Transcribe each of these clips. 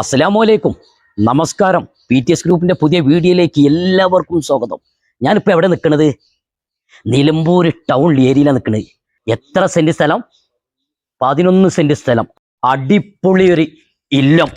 അസ്സലാമു അലൈക്കും. നമസ്കാരം. പി ടി എസ് ഗ്രൂപ്പിന്റെ പുതിയ വീഡിയോയിലേക്ക് എല്ലാവർക്കും സ്വാഗതം. ഞാനിപ്പോൾ എവിടെ നിൽക്കുന്നത് നിലമ്പൂർ ടൗൺ ഏരിയയിലാണ് നിൽക്കുന്നത് എത്ര സെന്റ് സ്ഥലം? പതിനൊന്ന് സെന്റ് സ്ഥലം. അടിപൊളി ഒരു ഇല്ലം.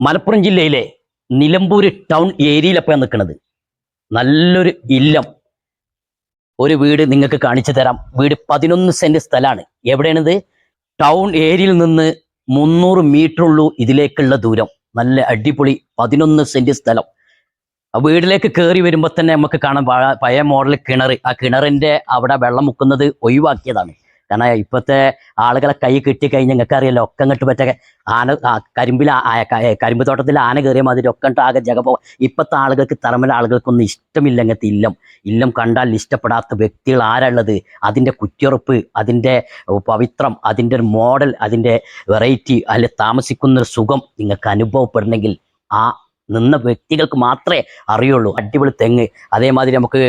മലപ്പുറം ജില്ലയിലെ നിലമ്പൂർ ടൗൺ ഏരിയയിലപ്പോൾ നിൽക്കുന്നത് നല്ലൊരു ഇല്ലം. ഒരു വീട് നിങ്ങൾക്ക് കാണിച്ചു തരാം. വീട് പതിനൊന്ന് സെന്റ് സ്ഥലമാണ് എവിടെയാണിത്? ടൗൺ ഏരിയയിൽ നിന്ന് മുന്നൂറ് മീറ്റർ ഉള്ളൂ ഇതിലേക്കുള്ള ദൂരം. നല്ല അടിപൊളി പതിനൊന്ന് സെന്റ് സ്ഥലം. ആ വീട്ടിലേക്ക് കയറി വരുമ്പോൾ തന്നെ നമുക്ക് കാണാം പഴ- പഴയ മോഡൽ കിണർ ആ കിണറിന്റെ അവിടെ വെള്ളം മുക്കുന്നത് ഒഴിവാക്കിയതാണ്. കാരണം ഇപ്പോഴത്തെ ആളുകളെ കൈ കിട്ടി കഴിഞ്ഞാൽ നിങ്ങൾക്ക് അറിയാലോ ഒക്കെ ഇങ്ങോട്ട് പറ്റ ആന കരിമ്പിൽ കരിമ്പ് തോട്ടത്തിൽ ആന കയറിയ മാതിരി ഒക്കെ ആകെ ജഗപോ ഇപ്പോഴത്തെ ആളുകൾക്ക് തറമല ആളുകൾക്കൊന്നും ഇഷ്ടമില്ല അങ്ങനത്തെ ഇല്ലം. ഇല്ലം കണ്ടാൽ ഇഷ്ടപ്പെടാത്ത വ്യക്തികൾ ആരാളുള്ളത് അതിന്റെ കുറ്റിയുറപ്പ് അതിന്റെ പവിത്രം അതിന്റെ ഒരു മോഡൽ അതിന്റെ വെറൈറ്റി അതിൽ താമസിക്കുന്നൊരു സുഖം നിങ്ങൾക്ക് അനുഭവപ്പെടണമെങ്കിൽ ആ നിന്ന വ്യക്തികൾക്ക് മാത്രമേ അറിയുള്ളൂ. അടിപൊളി തെങ്ങ്. അതേമാതിരി നമുക്ക്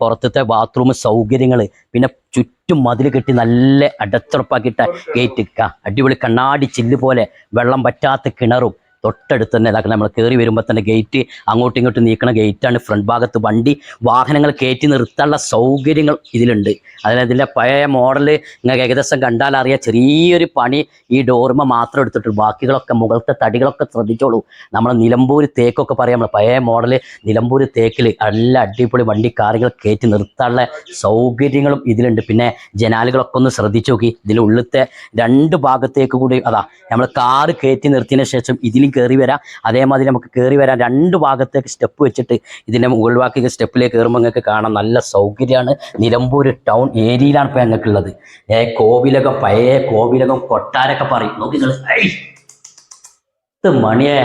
പുറത്തത്തെ ബാത്റൂം സൗകര്യങ്ങൾ. പിന്നെ ചുറ്റും മതിൽ കെട്ടി നല്ല അടച്ചുറപ്പാക്കിയിട്ട ഗേറ്റ് അടിപൊളി കണ്ണാടി ചില്ല് പോലെ വെള്ളം പറ്റാത്ത കിണറും. തൊട്ടടുത്ത് തന്നെ ഇതാക്കണം. നമ്മൾ കയറി വരുമ്പോൾ തന്നെ ഗേറ്റ് അങ്ങോട്ടും ഇങ്ങോട്ടും നീക്കണ ഗേറ്റാണ് ഫ്രണ്ട് ഭാഗത്ത് വണ്ടി വാഹനങ്ങൾ കയറ്റി നിർത്താനുള്ള സൗകര്യങ്ങൾ ഇതിലുണ്ട്. അതിന് ഇതിന്റെ പഴയ മോഡൽ നിങ്ങൾക്ക് ഏകദേശം കണ്ടാൽ അറിയാം. ചെറിയൊരു പണി ഈ ഡോർമ മാത്രം എടുത്തിട്ടുള്ളൂ. ബാക്കികളൊക്കെ മുകളത്തെ തടികളൊക്കെ ശ്രദ്ധിച്ചോളൂ. നമ്മൾ നിലമ്പൂർ തേക്കൊക്കെ പറയാം. നമ്മൾ പഴയ മോഡൽ നിലമ്പൂർ തേക്കിൽ നല്ല അടിപൊളി വണ്ടി കാറുകൾ കയറ്റി നിർത്താനുള്ള സൗകര്യങ്ങളും ഇതിലുണ്ട്. പിന്നെ ജനാലുകളൊക്കെ ഒന്ന് ശ്രദ്ധിച്ചു നോക്കി. ഉള്ളത്തെ രണ്ട് ഭാഗത്തേക്ക് കൂടി അതാ നമ്മൾ കാറ് കയറ്റി നിർത്തിയതിന് ശേഷം ഇതിലും കയറി വരാം. അതേമാതിരി നമുക്ക് കയറി വരാം രണ്ട് ഭാഗത്തേക്ക് സ്റ്റെപ്പ് വെച്ചിട്ട് ഇതിന്റെ മുകൾ ഭാഗത്തേക്ക് സ്റ്റെപ്പിലേക്ക് കയറുമ്പോൾ നിങ്ങൾക്ക് കാണാം നല്ല സൗകര്യമാണ്. നിലമ്പൂർ ടൗൺ ഏരിയയിലാണ് ഇപ്പോൾ ഞങ്ങൾക്കുള്ളത്. ഏ കോവിലകം പഴയ കോവിലകം കൊട്ടാരൊക്കെ പറയും. നോക്കി നിങ്ങൾ ഇത് മണിയെ?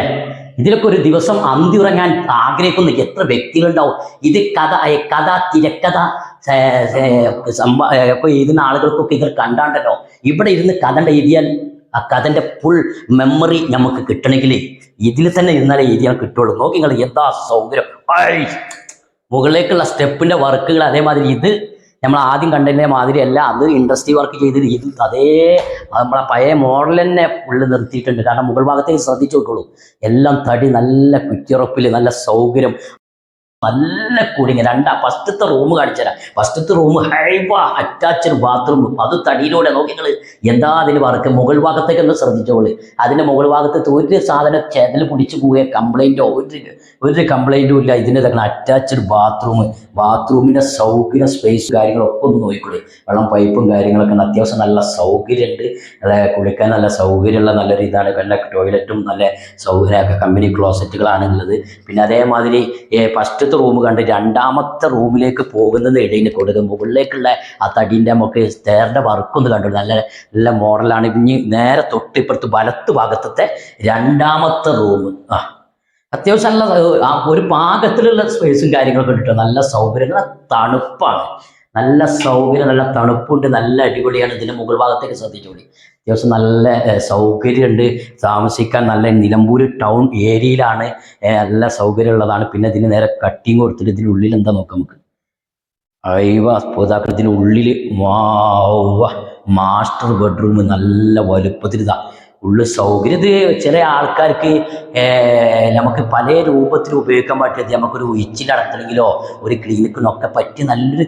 ഇതിലൊക്കെ ഒരു ദിവസം അന്തി ഉറങ്ങാൻ ആഗ്രഹിക്കുന്ന. എത്ര വ്യക്തികളുണ്ടാവും. ഇത് കഥ കഥ തിരക്കഥ സംഭ- ഇതിന് ആളുകൾക്കൊക്കെ ഇത് കണ്ടാണ്ടല്ലോ. ഇവിടെ ഇരുന്ന് കഥ എഴുതിയാൽ ആ കഥന്റെ ഫുൾ മെമ്മറി നമുക്ക് കിട്ടണമെങ്കിൽ ഇതിൽ തന്നെ ഇന്നലെ എഴുതിയാൽ കിട്ടുള്ളൂ. നോക്കി നിങ്ങൾ എന്താ സൗകര്യം! മുകളിലേക്കുള്ള സ്റ്റെപ്പിന്റെ വർക്കുകൾ അതേമാതിരി ഇത് നമ്മൾ ആദ്യം കണ്ടതിന്റെ മാതിരിയല്ല അത് ഇൻഡസ്ട്രി വർക്ക് ചെയ്തത് ഇത് അതേ നമ്മളെ പഴയ മോഡൽ തന്നെ ഉള്ളിൽ നിർത്തിയിട്ടുണ്ട്. കാരണം മുകൾ ഭാഗത്തേക്ക് ശ്രദ്ധിച്ചു നോക്കുള്ളൂ എല്ലാം തടി നല്ല കുറ്റിയുറപ്പിൽ നല്ല സൗകര്യം. നല്ല കുടുങ്ങി രണ്ടാ ഫസ്റ്റത്തെ റൂം കാണിച്ചുതരാം. ഫസ്റ്റത്തെ റൂം ഹൈവ അറ്റാച്ച്ഡ് ബാത്റൂം അത് തടിയിലൂടെ നോക്കിങ്ങൾ എന്താ അതിന് വർക്ക് മുകൾ ഭാഗത്തേക്ക് ഒന്ന് ശ്രദ്ധിച്ചോളൂ. അതിന്റെ മുകൾ ഭാഗത്ത് ഒരു സാധനം ചേതൽ പിടിച്ചു പോവുക കംപ്ലൈന്റോ ഒരു ഒരു കംപ്ലൈന്റും ഇല്ല. ഇതിന്റെ തന്നെ അറ്റാച്ച്ഡ് ബാത്റൂം ബാത്റൂമിന്റെ സൗകര്യ സ്പേസ് കാര്യങ്ങളൊക്കെ ഒന്ന് നോക്കിക്കൂടെ വെള്ളം പൈപ്പും കാര്യങ്ങളൊക്കെ. അത്യാവശ്യം നല്ല സൗകര്യമുണ്ട് കുളിക്കാൻ നല്ല സൗകര്യമുള്ള നല്ലൊരു ഇതാണ്. നല്ല ടോയ്ലറ്റും നല്ല സൗകര്യമൊക്കെ കമ്പനി ക്ലോസറ്റുകളാണ് ഉള്ളത്. പിന്നെ അതേമാതിരി ഫസ്റ്റത്തെ റൂം കണ്ട് രണ്ടാമത്തെ റൂമിലേക്ക് പോകുന്നത് ഇടയിൽ കൊടുക്കുക മുകളിലേക്കുള്ള ആ തടീന്റെ നമുക്ക് സ്റ്റെയറിന്റെ വർക്കൊന്ന് കണ്ടു. നല്ല നല്ല മോഡലാണ് ഇനി നേരെ തൊട്ടിപ്പുറത്ത് വലത്ത് ഭാഗത്തത്തെ രണ്ടാമത്തെ റൂം ആ അത്യാവശ്യം നല്ല ഒരു പാകത്തിലുള്ള സ്പേസും കാര്യങ്ങളൊക്കെ ഉണ്ട് നല്ല സൗകര്യങ്ങൾ തണുപ്പാണ്. നല്ല സൗകര്യം നല്ല തണുപ്പുണ്ട് നല്ല അടിപൊളിയാണ്. ഇതിന്റെ മുകൾ ഭാഗത്തേക്ക് ശ്രദ്ധിച്ചോളി. അത്യാവശ്യം നല്ല സൗകര്യമുണ്ട്. താമസിക്കാൻ നല്ല നിലമ്പൂർ ടൗൺ ഏരിയയിലാണ് നല്ല നല്ല സൗകര്യമുള്ളതാണ്. പിന്നെ ഇതിന് നേരെ കട്ടിങ് കൊടുത്തിട്ട് ഇതിനുള്ളിൽ എന്താ നോക്കാം നമുക്ക്? അയവ പൂതാക്കളത്തിന്റെ ഉള്ളിൽ മാസ്റ്റർ ബെഡ്റൂം നല്ല വലുപ്പത്തിൽ ഇതാ ഉള്ളു സൗകര്യം ചില ആൾക്കാർക്ക് നമുക്ക് പല രൂപത്തിൽ ഉപയോഗിക്കാൻ പറ്റിയത് നമുക്കൊരു ഉച്ചിൽ അടക്കണമെങ്കിലോ ഒരു ക്ലിനിക്കിനൊക്കെ പറ്റി നല്ലൊരു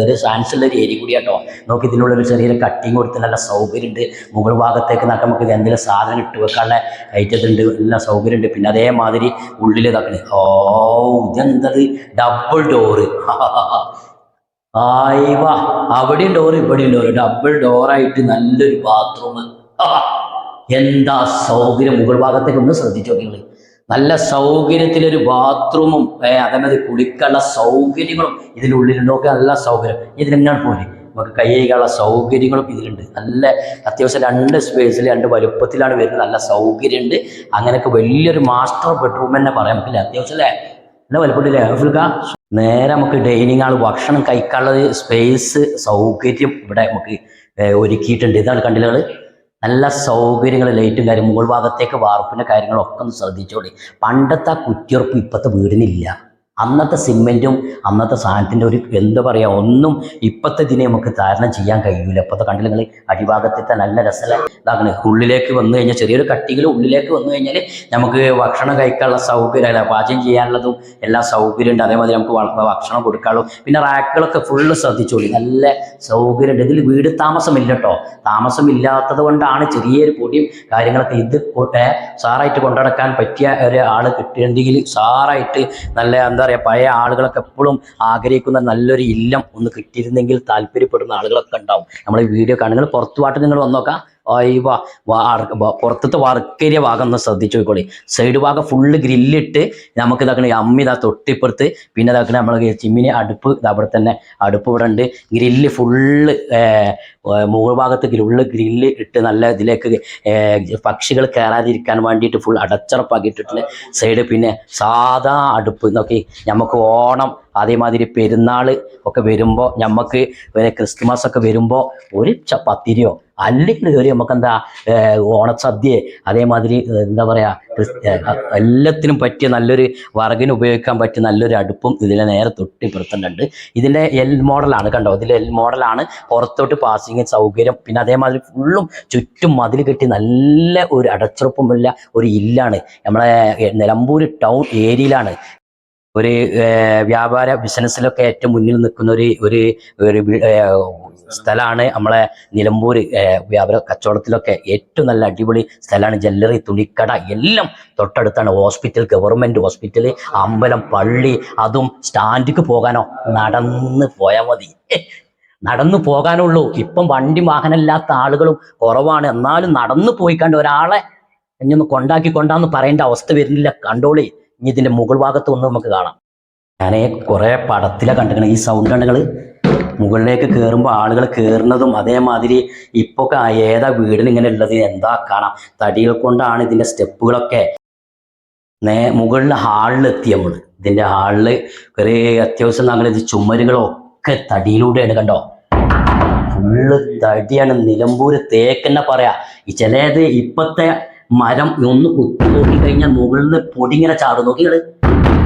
ഒരു ചാൻസ് ഉള്ള ഒരു ഏരിയ കൂടി കേട്ടോ നോക്കി ഇതിനുള്ളൊരു ചെറിയൊരു കട്ടിങ് കൊടുത്ത് നല്ല സൗകര്യമുണ്ട്. മുകൾ ഭാഗത്തേക്ക് നമുക്ക് നമുക്ക് എന്തെങ്കിലും സാധനം ഇട്ട് വെക്കാനുള്ള ഐറ്റത്തുണ്ട് നല്ല സൗകര്യമുണ്ട്. പിന്നെ അതേമാതിരി ഉള്ളിൽ ഇതാക്കണേ ഓ ഇതെന്തത് ഡബിൾ ഡോറ് ആയി വാ. അവിടെയും ഡോറ് ഇവിടെയും ഡോറ് ഡബിൾ ഡോറായിട്ട് നല്ലൊരു ബാത്റൂം എന്താ സൗകര്യം? മുകൾ ഭാഗത്തേക്ക് ഒന്ന് ശ്രദ്ധിച്ചു നോക്കി നിങ്ങൾ നല്ല സൗകര്യത്തിലൊരു ബാത്റൂമും അതേമാതിരി കുളിക്കാനുള്ള സൗകര്യങ്ങളും ഇതിനുള്ളിലുണ്ട്. ഒക്കെ നല്ല സൗകര്യം. ഇതിലെങ്ങനെ പോലെ നമുക്ക് കൈ കഴുകാനുള്ള സൗകര്യങ്ങളും ഇതിലുണ്ട്. നല്ല അത്യാവശ്യം രണ്ട് സ്പേസിൽ രണ്ട് വലുപ്പത്തിലാണ് വരുന്നത്. നല്ല സൗകര്യമുണ്ട്. അങ്ങനെയൊക്കെ വലിയൊരു മാസ്റ്റർ ബെഡ്റൂം തന്നെ പറയാം. നമുക്കില്ല അത്യാവശ്യം അല്ലേ? നല്ല വലുപ്പത്തില്ലേ ആഫ്രിക്ക നേരെ നമുക്ക് ഡൈനിങ് ഹാൾ ഭക്ഷണം കഴിക്കാനുള്ള സ്പേസ് സൗകര്യം ഇവിടെ നമുക്ക് ഒരുക്കിയിട്ടുണ്ട്. ഇതാണ് കണ്ടില്ല? നല്ല സൗകര്യങ്ങൾ ലൈറ്റും കാര്യം മുകൾ ഭാഗത്തേക്ക് വാർപ്പിന്റെ കാര്യങ്ങളൊക്കെ ഒന്ന് ശ്രദ്ധിച്ചോളി. പണ്ടത്തെ ആ കുറ്റിയുറപ്പ് ഇപ്പോഴത്തെ വീടിനില്ല. അന്നത്തെ സിമെന്റും അന്നത്തെ സാധനത്തിന്റെ ഒരു എന്താ പറയുക ഒന്നും ഇപ്പോഴത്തെ ഇതിനെ നമുക്ക് താരണം ചെയ്യാൻ കഴിയൂല. ഇപ്പോഴത്തെ കണ്ടില്ല നിങ്ങൾ അടിഭാഗത്തെ നല്ല രസമല്ല ഇതാക്കണേ ഉള്ളിലേക്ക് വന്നു കഴിഞ്ഞാൽ ചെറിയൊരു കട്ടികൾ ഉള്ളിലേക്ക് വന്നു കഴിഞ്ഞാൽ നമുക്ക് ഭക്ഷണം കഴിക്കാനുള്ള സൗകര്യം അല്ല പാചകം ചെയ്യാനുള്ളതും എല്ലാ സൗകര്യം ഉണ്ട്. അതേമാതിരി നമുക്ക് ഭക്ഷണം കൊടുക്കാനുള്ളൂ പിന്നെ റാക്കുകളൊക്കെ ഫുള്ള് ശ്രദ്ധിച്ചോളി. നല്ല സൗകര്യമുണ്ട് ഇതിൽ വീട് താമസമില്ല കേട്ടോ താമസമില്ലാത്തത് കൊണ്ടാണ് ചെറിയൊരു പൊടിയും കാര്യങ്ങളൊക്കെ ഇത് സാറായിട്ട് കൊണ്ടുനടക്കാൻ പറ്റിയ ഒരാൾ ആൾ കിട്ടിയിട്ടുണ്ടെങ്കിൽ സാറായിട്ട് നല്ല എന്താ പറയുക പഴയ ആളുകളൊക്കെ എപ്പോഴും ആഗ്രഹിക്കുന്ന നല്ലൊരു ഇല്ലം ഒന്ന് കിട്ടിയിരുന്നെങ്കിൽ താല്പര്യപ്പെടുന്ന ആളുകളൊക്കെ ഉണ്ടാവും. നമ്മൾ വീഡിയോ കാണുക നിങ്ങൾ നിങ്ങൾ വന്നോക്കാം. അയ്യ പുറത്തത്തെ വർക്കേരിയ ഭാഗം ഒന്ന് ശ്രദ്ധിച്ചു നോക്കോളി സൈഡ് ഭാഗം ഫുള്ള് ഗ്രില്ലിട്ട് നമുക്ക് ഇതാക്കണ അമ്മി ഇതാ തൊട്ടിപ്പുറത്ത് പിന്നെ ഇതാക്കണ നമ്മൾ ചിമ്മിനി അടുപ്പ് അവിടെ തന്നെ അടുപ്പ് ഇവിടെ ഉണ്ട്. ഗ്രില്ല് ഫുള്ള് മുകൾ ഭാഗത്ത് ഗ്രില്ല് ഗ്രില്ല് ഇട്ട് നല്ല ഇതിലേക്ക് പക്ഷികൾ കയറാതിരിക്കാൻ വേണ്ടിയിട്ട് ഫുൾ അടച്ചുറപ്പാക്കിയിട്ടിട്ടുണ്ട് സൈഡ് പിന്നെ സാധാ അടുപ്പ് നോക്കി നമുക്ക് ഓണം അതേമാതിരി പെരുന്നാൾ ഒക്കെ വരുമ്പോൾ നമുക്ക് ക്രിസ്മസ് ഒക്കെ വരുമ്പോൾ ഒരു പത്തിരിയോ അല്ലെങ്കിൽ കയറി നമുക്ക് എന്താ ഓണസദ്യ അതേമാതിരി എന്താ പറയുക എല്ലാത്തിനും പറ്റിയ നല്ലൊരു വറകിന് ഉപയോഗിക്കാൻ പറ്റിയ നല്ലൊരു അടുപ്പും ഇതിലെ നേരെ തൊട്ട് ഇപ്പുറത്തുണ്ട് ഇതിന്റെ എൽ മോഡലാണ് കണ്ടോ? ഇതിൽ എൽ മോഡലാണ് പുറത്തോട്ട് പാസിങ് സൗകര്യം പിന്നെ അതേമാതിരി ഫുള്ളും ചുറ്റും മതിൽ കെട്ടി നല്ല ഒരു അടച്ചുറപ്പുമില്ല ഒരു ഇല്ലാണ്. നമ്മളെ നിലമ്പൂർ ടൗൺ ഏരിയയിലാണ് ഒരു വ്യാപാര ബിസിനസ്സിലൊക്കെ ഏറ്റവും മുന്നിൽ നിൽക്കുന്ന ഒരു ഒരു സ്ഥലമാണ് നമ്മളെ നിലമ്പൂർ വ്യാപാര കച്ചവടത്തിലൊക്കെ ഏറ്റവും നല്ല അടിപൊളി സ്ഥലമാണ്. ജ്വല്ലറി തുണിക്കട എല്ലാം തൊട്ടടുത്താണ്. ഹോസ്പിറ്റൽ ഗവൺമെന്റ് ഹോസ്പിറ്റൽ അമ്പലം പള്ളി അതും സ്റ്റാൻഡിക്ക് പോകാനോ നടന്ന് പോയാൽ മതി. നടന്നു പോകാനുള്ളൂ. ഇപ്പം വണ്ടി വാഹനമില്ലാത്ത ആളുകളും കുറവാണ്. എന്നാലും നടന്നു പോയിക്കാണ്ട് ഒരാളെ ഇനി ഒന്ന് കൊണ്ടാക്കി കൊണ്ടാന്ന് പറയേണ്ട അവസ്ഥ വരുന്നില്ല. കണ്ടോളി. ഇനി ഇതിന്റെ മുകൾ ഭാഗത്ത് ഒന്ന് നമുക്ക് കാണാം. ഞാൻ കുറേ പടത്തിലെ കണ്ടിരിക്കണം. ഈ സൗണ്ട് കണ്ടുകൾ മുകളിലേക്ക് കയറുമ്പോൾ ആളുകൾ കയറുന്നതും അതേമാതിരി ഇപ്പോൾ ഏതാ വീടിന് ഇങ്ങനെ ഉള്ളത് എന്താ കാണാം. തടികൾ കൊണ്ടാണ് ഇതിന്റെ സ്റ്റെപ്പുകളൊക്കെ നേ മുകളിൽ ഹാളിലെത്തി നമ്മൾ ഇതിന്റെ ഹാളിൽ കുറേ അത്യാവശ്യം ഞങ്ങൾ ഇത് ചുമരുകളൊക്കെ തടിയിലൂടെയാണ് കണ്ടോ. ഫുള്ള് തടിയാണ്. നിലമ്പൂർ തേക്കെന്നെ പറയാ. ഈ ചിലത് ഇപ്പത്തെ മരം ഒന്ന് കുത്തി നോക്കി കഴിഞ്ഞാൽ മുകളിൽ നിന്ന് പൊടി ഇങ്ങനെ ചാടും നോക്കിയത്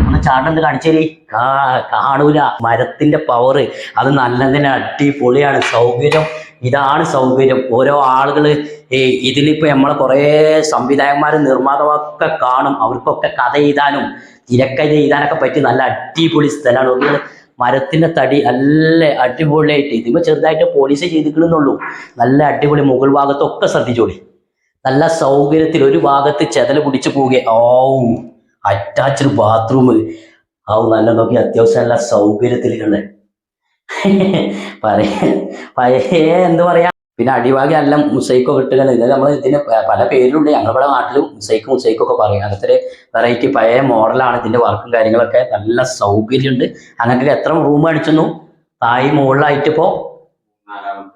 ഒന്ന് ചാടുന്നത് കാണിച്ചേരി കാ കാണൂല. മരത്തിന്റെ പവറ് അത് നല്ലതിന് അടിപൊളിയാണ്. സൗകര്യം. ഇതാണ് സൗകര്യം. ഓരോ ആളുകൾ ഈ ഇതിലിപ്പോ നമ്മളെ കുറേ സംവിധായകന്മാരും നിർമ്മാതാവൊക്കെ കാണും. അവർക്കൊക്കെ കഥ എഴുതാനും തിരക്കഥ എഴുതാനൊക്കെ പറ്റി നല്ല അടിപൊളി സ്ഥലമാണ്. ഒരു മരത്തിന്റെ തടി നല്ല അടിപൊളിയായിട്ട്. ഇതിപ്പോ ചെറുതായിട്ട് പോലീസ് ചെയ്തിക്കണമെന്നുള്ളൂ നല്ല അടിപൊളി മുകൾ ഭാഗത്തൊക്കെ ശ്രദ്ധിച്ചോളി. നല്ല സൗകര്യത്തിൽ ഒരു ഭാഗത്ത് ചെതൽ പിടിച്ചു പോവുക ഓ അറ്റാച്ച്ഡ് ബാത്റൂം ആ നല്ല നോക്കി അത്യാവശ്യം നല്ല സൗകര്യത്തിലുള്ള പറയ പഴയ എന്ത് പറയാ? പിന്നെ അടിഭാഗം എല്ലാം മുസൈക്കോ കിട്ടുക ഇത് നമ്മൾ ഇതിന് പല പേരിലുണ്ട്. ഞങ്ങളുടെ നാട്ടിലും മുസൈക്ക് മുസൈക്കോ ഒക്കെ പറയും. അങ്ങനത്തെ വെറൈറ്റി പഴയ മോഡലാണ് ഇതിന്റെ വർക്കും കാര്യങ്ങളൊക്കെ. നല്ല സൗകര്യമുണ്ട്. അങ്ങനെ എത്ര റൂം അടിച്ചെന്നു തായി മുകളിലായിട്ട് ഇപ്പോ ഏ?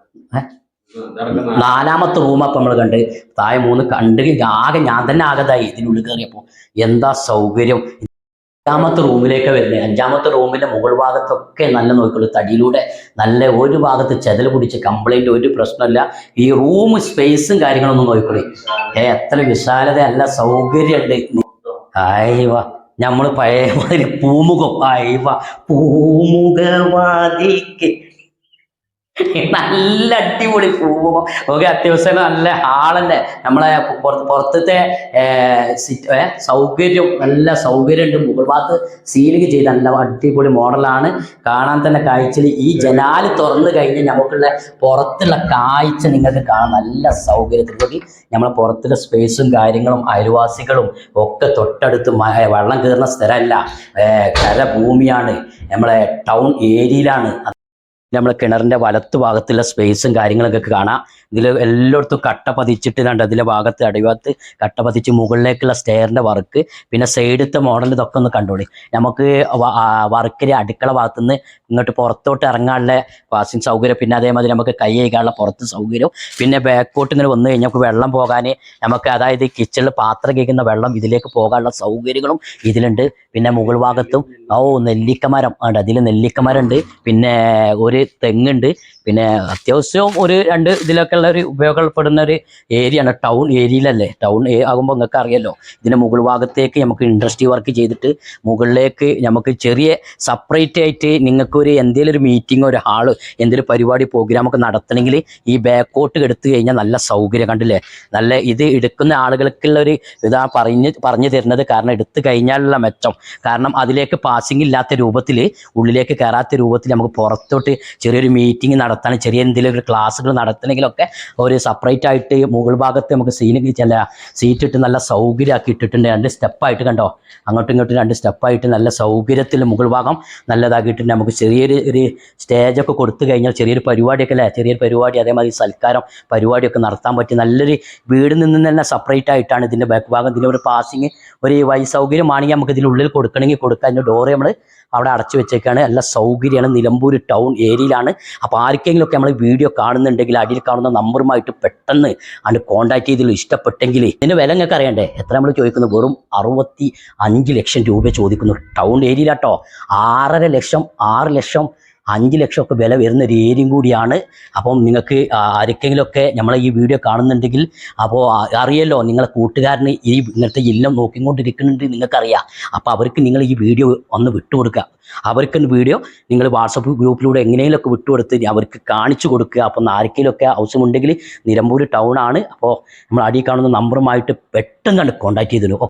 നാലാമത്തെ റൂം അപ്പം നമ്മൾ കണ്ട്. താഴെ മൂന്ന് കണ്ട് ആകെ ഞാൻ തന്നെ ആകതായി ഇതിനുള്ളിൽ കയറിയപ്പോൾ എന്താ സൗകര്യം? അഞ്ചാമത്തെ റൂമിലേക്ക് വരുന്നത് അഞ്ചാമത്തെ റൂമിന്റെ മുകൾ ഭാഗത്തൊക്കെ നല്ല നോക്കുള്ളൂ തടിയിലൂടെ നല്ല ഒരു ഭാഗത്ത് ചെതൽ പിടിച്ച് കംപ്ലൈന്റ് ഒരു പ്രശ്നമില്ല. ഈ റൂം സ്പേസും കാര്യങ്ങളൊന്നും നോക്കിക്കൊള്ളി ഏ എത്ര വിശാലത അല്ല സൗകര്യമുണ്ട്. ആയിവ. നമ്മൾ പഴയ പൂമുഖം. ആയിവ. പൂമുഖവാദിക്ക് നല്ല അടിപൊളി പൂവോ ഓക്കെ അത്യാവശ്യം നല്ല ഹാളല്ലേ നമ്മളെ പുറ- പുറത്തത്തെ സൗകര്യം നല്ല സൗകര്യമുണ്ട്. മുകൾ ഭാഗത്ത് സീലിംഗ് ചെയ്ത് നല്ല അടിപൊളി മോഡലാണ് കാണാൻ തന്നെ കാഴ്ചയിൽ ഈ ജനാല് തുറന്നു കഴിഞ്ഞ് നമുക്കുള്ള പുറത്തുള്ള കാഴ്ച നിങ്ങൾക്ക് കാണാൻ നല്ല സൗകര്യത്തിൽ നോക്കി നമ്മളെ പുറത്തുള്ള സ്പേസും കാര്യങ്ങളും അയൽവാസികളും ഒക്കെ തൊട്ടടുത്ത് വെള്ളം കയറുന്ന സ്ഥലമല്ല. കര കരഭൂമിയാണ്. നമ്മളെ ടൗൺ ഏരിയയിലാണ് നമ്മളെ കിണറിന്റെ വലത്ത് ഭാഗത്തുള്ള സ്പേസും കാര്യങ്ങളൊക്കെ കാണാം. ഇതിൽ എല്ലായിടത്തും കട്ട പതിച്ചിട്ട് കണ്ട്? അതിലെ ഭാഗത്ത് അടിഭാഗത്ത് കട്ട പതിച്ച് മുകളിലേക്കുള്ള സ്റ്റെയറിന്റെ വർക്ക് പിന്നെ സൈഡത്തെ മോഡൽ ഇതൊക്കെ ഒന്ന് കണ്ടോളി. നമുക്ക് വർക്കിലെ അടുക്കള ഭാഗത്തുനിന്ന് ഇങ്ങോട്ട് പുറത്തോട്ട് ഇറങ്ങാനുള്ള വാഷിംഗ് സൗകര്യം പിന്നെ അതേമാതിരി നമുക്ക് കൈ കഴിക്കാനുള്ള പുറത്ത് സൗകര്യവും പിന്നെ ബാക്കോട്ട് ഇങ്ങനെ വന്നു കഴിഞ്ഞാൽ നമുക്ക് വെള്ളം പോകാൻ നമുക്ക് അതായത് കിച്ചണിൽ പാത്രം കേൾക്കുന്ന വെള്ളം ഇതിലേക്ക് പോകാനുള്ള സൗകര്യങ്ങളും ഇതിലുണ്ട്. പിന്നെ മുകൾ ഭാഗത്തും ഓ നെല്ലിക്കമരം. ഉണ്ട് അതിൽ നെല്ലിക്കമരം ഉണ്ട് പിന്നെ ഒരു തെങ്ങുണ്ട്. പിന്നെ അത്യാവശ്യം ഒരു രണ്ട് ഇതിലൊക്കെ ഉള്ള ഒരു ഉപയോഗപ്പെടുന്ന ഒരു ഏരിയയാണ്. ടൗൺ ഏരിയയിലല്ലേ? ടൗൺ ആകുമ്പോൾ നിങ്ങൾക്ക് അറിയാലോ ഇതിന്റെ മുകൾ ഭാഗത്തേക്ക് നമുക്ക് ഇൻഡസ്ട്രി വർക്ക് ചെയ്തിട്ട് മുകളിലേക്ക് നമുക്ക് ചെറിയ സെപ്പറേറ്റ് ആയിട്ട് നിങ്ങൾക്ക് ഒരു എന്തെങ്കിലും ഒരു മീറ്റിംഗ് ഒരു ഹാൾ എന്തെങ്കിലും പരിപാടി പ്രോഗ്രാമൊക്കെ നടത്തണമെങ്കിൽ ഈ ബാക്കോട്ട് എടുത്തു കഴിഞ്ഞാൽ നല്ല സൗകര്യം കണ്ടില്ലേ? നല്ല ഇത് എടുക്കുന്ന ആളുകൾക്കുള്ള ഒരു ഇതാ പറഞ്ഞ് പറഞ്ഞു തരുന്നത് കാരണം എടുത്തു കഴിഞ്ഞാലുള്ള മെച്ചം. കാരണം അതിലേക്ക് പാസിംഗ് ഇല്ലാത്ത രൂപത്തിൽ ഉള്ളിലേക്ക് കയറാത്ത രൂപത്തിൽ നമുക്ക് പുറത്തോട്ട് ചെറിയൊരു മീറ്റിംഗ് നടത്താൻ ചെറിയ എന്തെങ്കിലും ഒരു ക്ലാസ്സുകൾ നടത്തണമെങ്കിലൊക്കെ ഒരു സെപ്പറേറ്റ് ആയിട്ട് മുകൾ ഭാഗത്ത് നമുക്ക് സീലിംഗ് ചില സീറ്റ് ഇട്ട് നല്ല സൗകര്യമാക്കി ഇട്ടിട്ടുണ്ട്. രണ്ട് സ്റ്റെപ്പായിട്ട് കണ്ടോ? അങ്ങോട്ടും ഇങ്ങോട്ടും രണ്ട് സ്റ്റെപ്പായിട്ട് നല്ല സൗകര്യത്തിൽ മുകൾ ഭാഗം നല്ലതാക്കിയിട്ടുണ്ട്. നമുക്ക് ചെറിയൊരു ഒരു സ്റ്റേജൊക്കെ കൊടുത്തു കഴിഞ്ഞാൽ ചെറിയൊരു പരിപാടിയൊക്കെ അല്ലേ? ചെറിയൊരു പരിപാടി അതേമാതിരി സൽക്കാരം പരിപാടിയൊക്കെ നടത്താൻ പറ്റും നല്ലൊരു വീട് നിന്ന് തന്നെ സെപ്പറേറ്റ് ആയിട്ടാണ് ഇതിന്റെ ബാക്ക് ഭാഗം. ഇതിന്റെ ഒരു പാസിങ് ഒരു വൈ സൗകര്യമാണെങ്കിൽ നമുക്ക് ഇതിനുള്ളിൽ കൊടുക്കണമെങ്കിൽ കൊടുക്കാൻ അതിന്റെ ഡോറ് നമ്മൾ അവിടെ അടച്ചു വെച്ചേക്കാണ്. നല്ല സൗകര്യമാണ്. നിലമ്പൂർ ടൗൺ ഏരിയയിലാണ്. അപ്പോൾ ആർക്കെങ്കിലുമൊക്കെ നമ്മൾ വീഡിയോ കാണുന്നുണ്ടെങ്കിൽ അടിയിൽ കാണുന്ന നമ്പറുമായിട്ട് പെട്ടെന്ന് ആണ് കോൺടാക്ട് ചെയ്തതിൽ ഇഷ്ടപ്പെട്ടെങ്കിൽ ഇതിന് വില നിങ്ങൾക്ക് അറിയണ്ടേ? എത്ര നമ്മൾ ചോദിക്കുന്നത് വെറും അറുപത്തി അഞ്ച് ലക്ഷം രൂപ ചോദിക്കുന്നു. ടൗൺ ഏരിയയിലാട്ടോ. ആറര ലക്ഷം ആറ് ലക്ഷം അഞ്ച് ലക്ഷം ഒക്കെ വില വരുന്ന ഒരു ഏരിയയും കൂടിയാണ്. അപ്പം നിങ്ങൾക്ക് ആരൊക്കെങ്കിലുമൊക്കെ നമ്മളെ ഈ വീഡിയോ കാണുന്നുണ്ടെങ്കിൽ അപ്പോൾ അറിയല്ലോ നിങ്ങളെ കൂട്ടുകാരന് ഈ ഇങ്ങനത്തെ ഇല്ലം നോക്കിക്കൊണ്ടിരിക്കുന്നുണ്ട് നിങ്ങൾക്കറിയാം. അപ്പോൾ അവർക്ക് നിങ്ങൾ ഈ വീഡിയോ ഒന്ന് വിട്ടുകൊടുക്കുക. അവർക്ക് വീഡിയോ നിങ്ങൾ വാട്സപ്പ് ഗ്രൂപ്പിലൂടെ എങ്ങനെയെങ്കിലുമൊക്കെ വിട്ടുകൊടുത്ത് അവർക്ക് കാണിച്ചു കൊടുക്കുക. അപ്പം ആർക്കെങ്കിലുമൊക്കെ ആവശ്യമുണ്ടെങ്കിൽ നിലമ്പൂർ ടൗൺ ആണ്. അപ്പോൾ നമ്മൾ അടിയിൽ കാണുന്ന നമ്പറുമായിട്ട് പെട്ടെന്ന് കോൺടാക്ട് ചെയ്തിരുന്നു